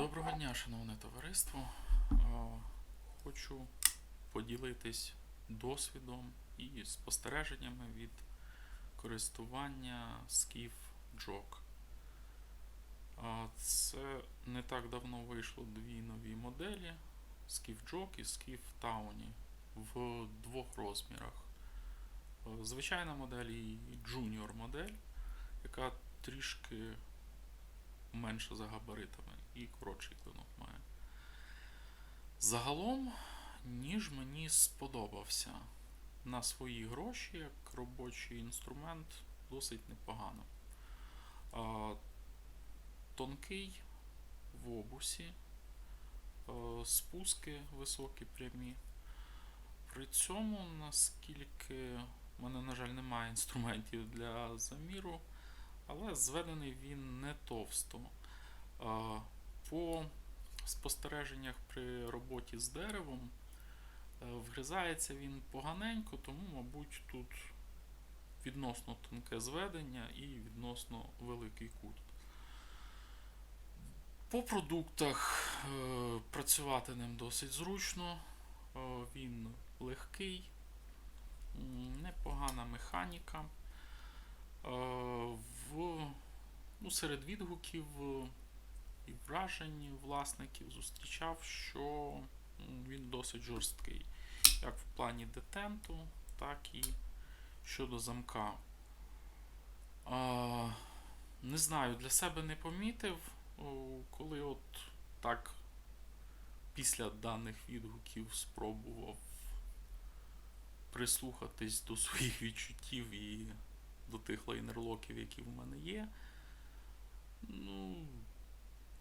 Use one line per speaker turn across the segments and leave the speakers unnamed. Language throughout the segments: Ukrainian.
Доброго дня, шановне товариство. Хочу поділитись досвідом і спостереженнями від користування Skiff Jog. Це не так давно вийшло дві нові моделі Skiff Jog і Skiff Townie в двох розмірах. Звичайна модель і Junior модель, яка трішки менше за габаритами і коротший клинок має. Загалом, ніж мені сподобався на свої гроші, як робочий інструмент, досить непогано. А, тонкий в обусі, спуски високі прямі. При цьому, наскільки в мене, на жаль, немає інструментів для заміру, але зведений він не товсто. По спостереженнях при роботі з деревом е, вгризається він поганенько, тому, мабуть, тут відносно тонке зведення і відносно великий кут. По продуктах е, працювати ним досить зручно, е, він легкий, непогана механіка. В, ну, серед відгуків і вражень власників зустрічав, що він досить жорсткий, як в плані детенту, так і щодо замка. Не знаю, для себе не помітив, коли от так після даних відгуків спробував прислухатись до своїх відчуттів і до тих лайнерлоків, які в мене є. Ну,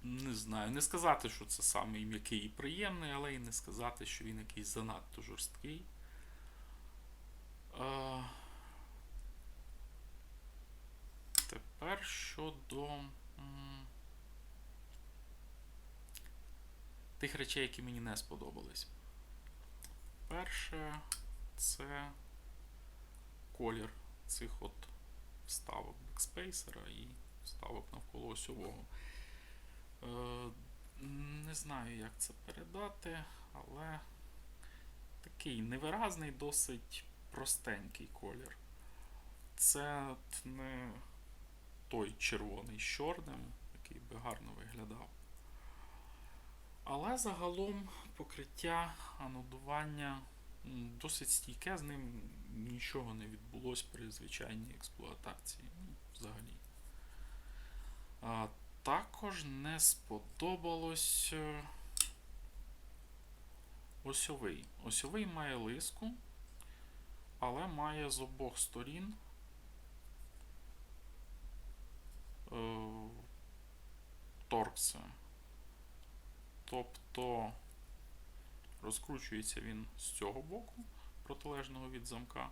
не знаю. Не сказати, що це самий м'який і приємний, але і не сказати, що він якийсь занадто жорсткий. А, тепер щодо тих речей, які мені не сподобались. Перше, це колір цих от вставок бекспейсера і вставок навколо осьового. Е, не знаю, як це передати, але такий невиразний, досить простенький колір. Це не той червоний з чорним, який би гарно виглядав. Але загалом покриття анодування досить стійке, з ним нічого не відбулося при звичайній експлуатації. Ну, взагалі. Також не сподобалось е, осьовий. Осьовий має лиску, але має з обох сторін е, торкси. Тобто розкручується він з цього боку, протилежного від замка.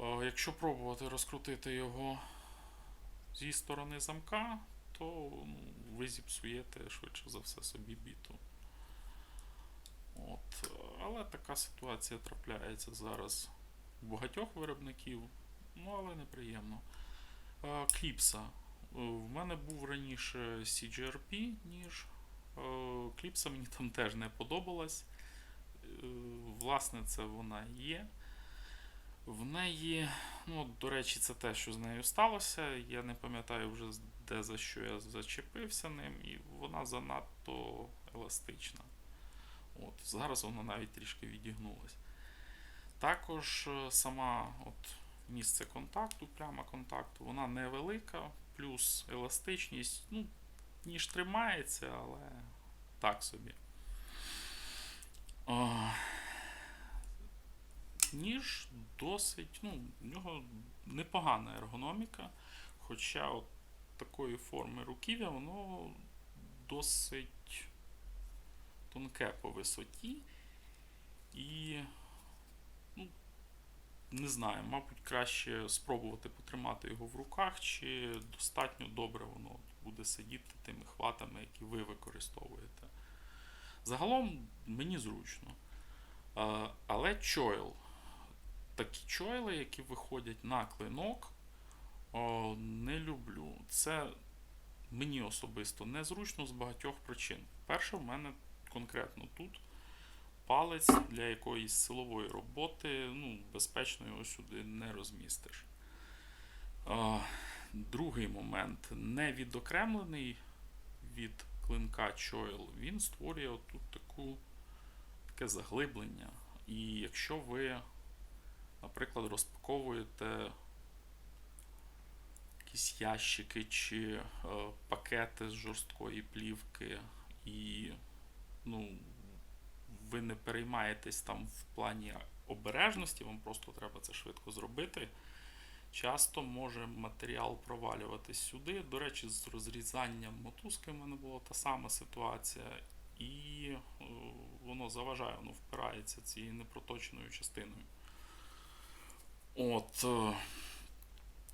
Е, Якщо пробувати розкрутити його зі сторони замка, то ну, ви зіпсуєте швидше за все собі біту. От. Але така ситуація трапляється зараз у багатьох виробників, ну але неприємно. Кліпса. Е, В мене був раніше CGRP, ніж. Е, Кліпса мені там теж не подобалась. Е, Власне, це вона є. В неї, ну, до речі, це те, що з нею сталося. Я не пам'ятаю вже де за що я зачепився ним, і вона занадто еластична. От, зараз вона навіть трішки відігнулась. Також е, сама от, місце контакту, прямо контакту, вона невелика, плюс еластичність. Ну, ніж тримається, але так собі. А, ніж досить, ну, в нього непогана ергономіка, хоча от такої форми руків'я воно досить тонке по висоті. І, ну, не знаю, мабуть, краще спробувати потримати його в руках, чи достатньо добре воно буде сидіти тими хватами, які ви використовуєте. Загалом мені зручно. Але чойл. Такі чойли, які виходять на клинок, о, не люблю. Це мені особисто незручно з багатьох причин. Перше, в мене конкретно тут палець для якоїсь силової роботи, ну, безпечно його сюди не розмістиш. А, другий момент. Не відокремлений від клинка Choil, він створює отут таку, таке заглиблення. І якщо ви, наприклад, розпаковуєте якісь ящики чи е, пакети з жорсткої плівки, і ну, ви не переймаєтесь там в плані обережності, вам просто треба це швидко зробити. Часто може матеріал провалюватись сюди. До речі, з розрізанням мотузки в мене була та сама ситуація, і е, воно заважає, воно впирається цією непроточною частиною. От. е,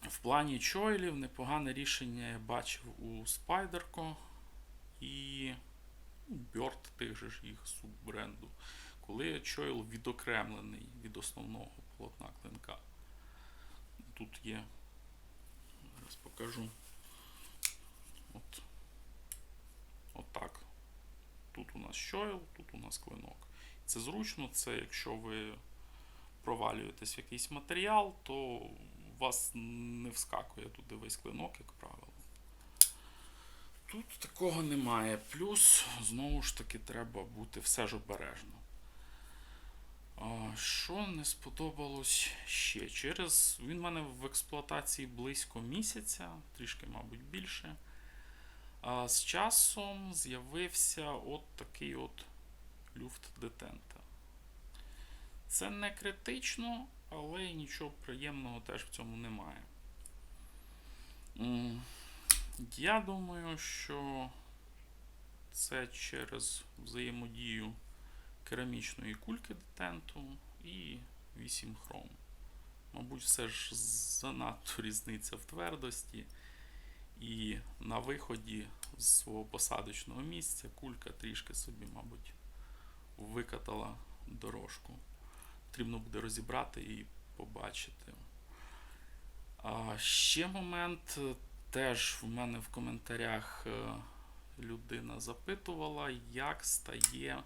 В плані чойлів непогане рішення я бачив у Спайдерко і ну, Bird тих же ж їх суббренду, коли чойл відокремлений від основного полотна клинка. Тут є. Зараз покажу. От. От так. Тут у нас щойл, тут у нас клинок. Це зручно, це якщо ви провалюєтесь в якийсь матеріал, то вас не вскакує туди весь клинок, як правило. Тут такого немає. Плюс, знову ж таки, треба бути все ж обережно. Що не сподобалось ще? Через він в мене в експлуатації близько місяця, трішки, мабуть, більше. З часом з'явився от такий от люфт детента. Це не критично, але нічого приємного теж в цьому немає. Я думаю, що це через взаємодію керамічної кульки детенту і 8 хром. Мабуть, все ж занадто різниця в твердості. І на виході з свого посадочного місця кулька трішки собі, мабуть, викатала дорожку. Потрібно буде розібрати і побачити. А ще момент. е, Теж в мене в коментарях е, людина запитувала, як стає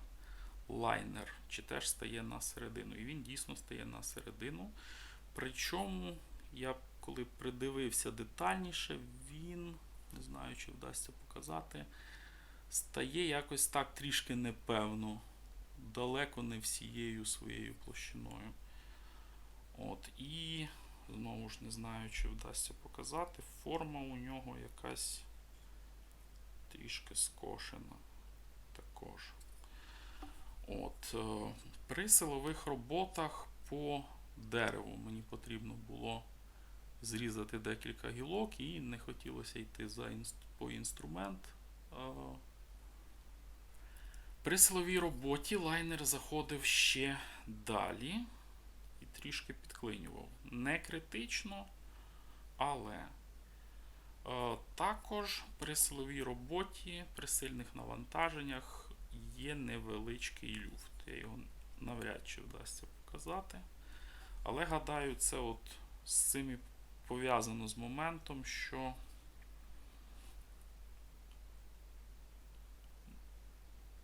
лайнер, чи теж стає на середину. І він дійсно стає на середину. Причому, я коли придивився детальніше, він, не знаю, чи вдасться показати, стає якось так трішки непевно, далеко не всією своєю площиною. От, і знову ж не знаю, чи вдасться показати. Форма у нього якась трішки скошена також. От, е, при силових роботах по дереву мені потрібно було зрізати декілька гілок і не хотілося йти за інст- по інструмент. При силовій роботі лайнер заходив ще далі і трішки підклинював. Не критично, але е, також при силовій роботі, при сильних навантаженнях є невеличкий люфт. Я його навряд чи вдасться показати. Але гадаю, це от з цим і пов'язано з моментом, що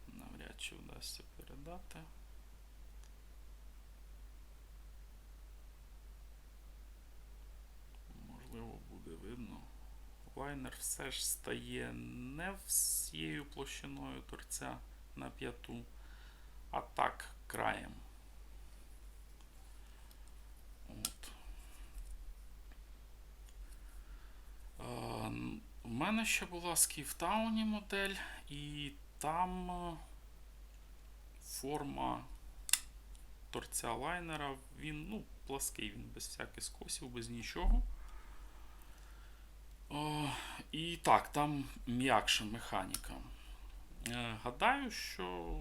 навряд чи вдасться передати. Можливо, буде видно. Лайнер все ж стає не всією площиною торця на п'яту, а так краєм. От. У мене ще була з Київтауні модель, і там е, форма торця лайнера, він ну, плаский, він без всяких скосів, без нічого. О, і так, там м'якша механіка. Е, гадаю, що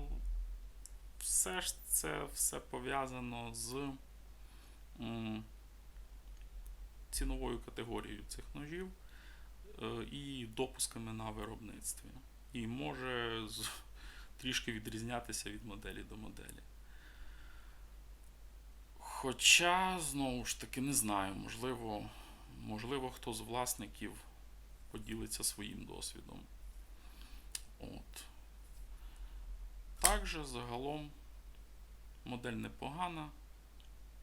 все ж це все пов'язано з ціновою категорією цих ножів е, і допусками на виробництві. І може з, трішки відрізнятися від моделі до моделі. Хоча, знову ж таки, не знаю, можливо, можливо, хто з власників поділиться своїм досвідом. От. Також загалом модель непогана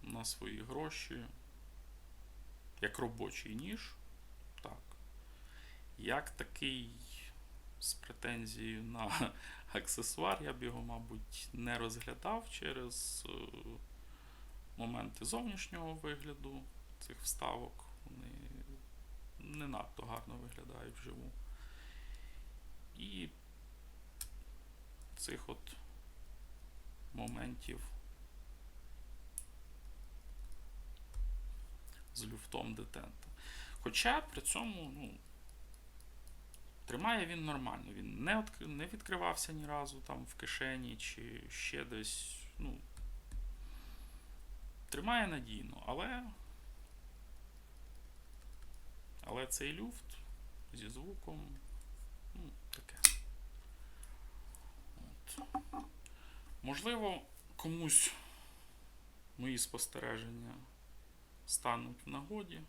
на свої гроші. Як робочий ніж. Так. Як такий з претензією на аксесуар, я б його, мабуть, не розглядав через е, моменти зовнішнього вигляду цих вставок. Вони не надто гарно виглядають вживу. І цих от моментів з люфтом детента. Хоча при цьому, ну, тримає він нормально. Він не, не відкривався ні разу там в кишені чи ще десь. Ну, тримає надійно, але. Але цей люфт зі звуком. Ну, таке. От. Можливо, комусь мої спостереження стануть в нагоді.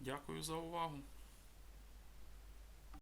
Дякую за увагу.